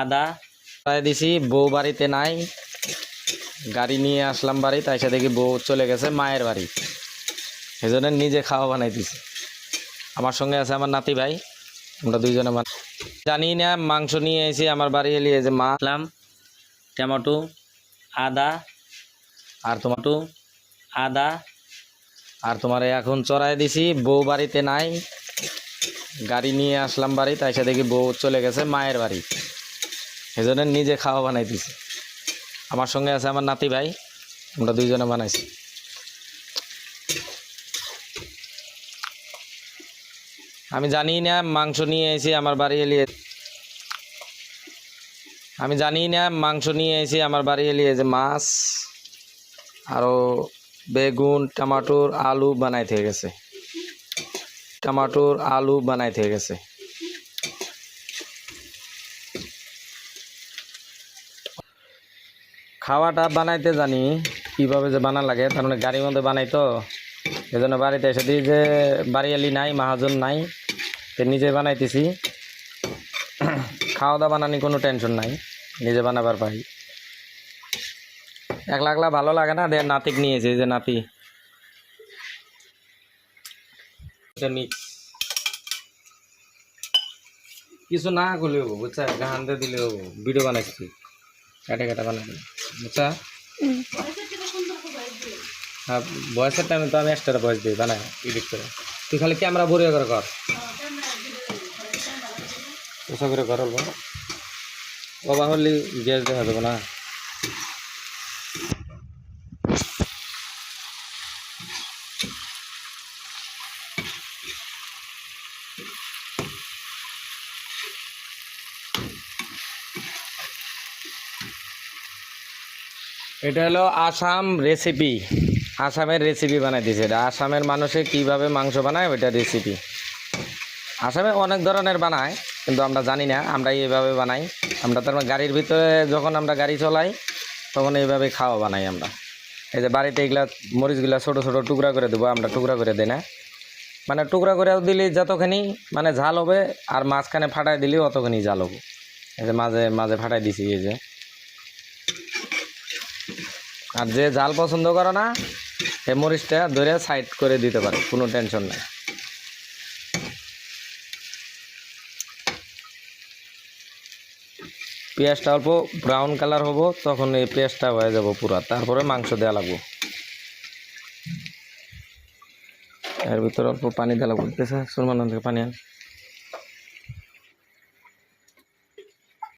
আদা। দিছি বউ বাড়িতে নাই। গাড়ি নিয়ে আসলাম বাড়ি তাই সাথে দেখি বউ চলে গেছে মায়ের বাড়ি। এই জন্য নিজে খাওয়া বানাই দিছি। আমার সঙ্গে আছে আমার নাতি ভাই আমরা দুইজনে জানি না মাংস নিয়ে এসে আমার বাড়ি এলি এই যে মা। আনলাম টমেটো আদা আর টমেটো আদা। আর তোমার এখন চড়াই দিছি বউ বাড়িতে নাই। গাড়ি নিয়ে আসলাম বাড়ি তাই সাথে দেখি বউ চলে গেছে মায়ের বাড়ি। এই জন্য নিজে খাওয়া বানাই দিছে আমার সঙ্গে আছে আমার নাতি ভাই, আমরা দুইজনে বানাইছি। আমি জানি না, মাংস নিয়ে এসে আমার বাড়ি এলিয়ে আমি জানি না, মাংস নিয়ে এসে আমার বাড়ি এলিয়ে যে মাছ আরও বেগুন, টমাটোর আলু বানাই থেকে গেছে। টমাটোর আলু বানাই থেকে গেছে। খাওয়াটা বানাইতে জানি, কীভাবে যে বানা লাগে, তার মানে গাড়ির মধ্যে বানাই তো। এই জন্য বাড়িতে এসে দিই যে বাড়িয়ালি নাই, মাহাজন নাই, তো নিজে বানাইতেছি। খাওয়া দাওয়া বানানি কোনো টেনশন নাই, নিজে বানাবার পাই। একলা একলা ভালো লাগে না দেখ নাতিক নিয়েছে যে নাতি। কিছু না করলেও বুঝছা গান দিলেও ভিডিও বানাইছি কাটে কাটা বানাই দিলাম বুঝছা হ্যাঁ বয়সের টাইমে তো আমি এক্সট্রা বয়স দিই বানাই এডিট করে। তুই খালি ক্যামেরা ভরে করে কর। ওসব করে কর অল্প বাবা হলি গ্যাস দেখা দেবো না। এটা হলো আসাম রেসিপি আসামের রেসিপি বানাই দিয়েছে এটা। আসামের মানুষে কীভাবে মাংস বানায় ওইটা রেসিপি আসামে অনেক ধরনের বানায়, কিন্তু আমরা জানি না। আমরা এইভাবে বানাই। আমরা তার মানে গাড়ির ভিতরে যখন আমরা গাড়ি চলাই, তখন এইভাবে খাওয়া বানাই আমরা। এই যে বাড়িতে এগুলা মরিচগুলা ছোটো ছোটো টুকরা করে দেবো, আমরা টুকরা করে দিই না। মানে টুকরা করে দিলে যতখানি মানে ঝাল হবে, আর মাঝখানে ফাটাই দিলে অতখানি ঝাল হবে। এই যে মাঝে মাঝে ফাটাই দিছি এই যে। আর যে জাল পছন্দ করে না, সে মরিচটা ধরে সাইড করে দিতে পারে, কোনো টেনশন নেই। পেঁয়াজটা অল্প ব্রাউন কালার হব, তখন এই পেঁয়াজটা হয়ে যাব পুরো। তারপরে মাংস দেওয়া লাগবো। এর ভিতরে অল্প পানি দেওয়া লাগবো সুলমান পানি আন।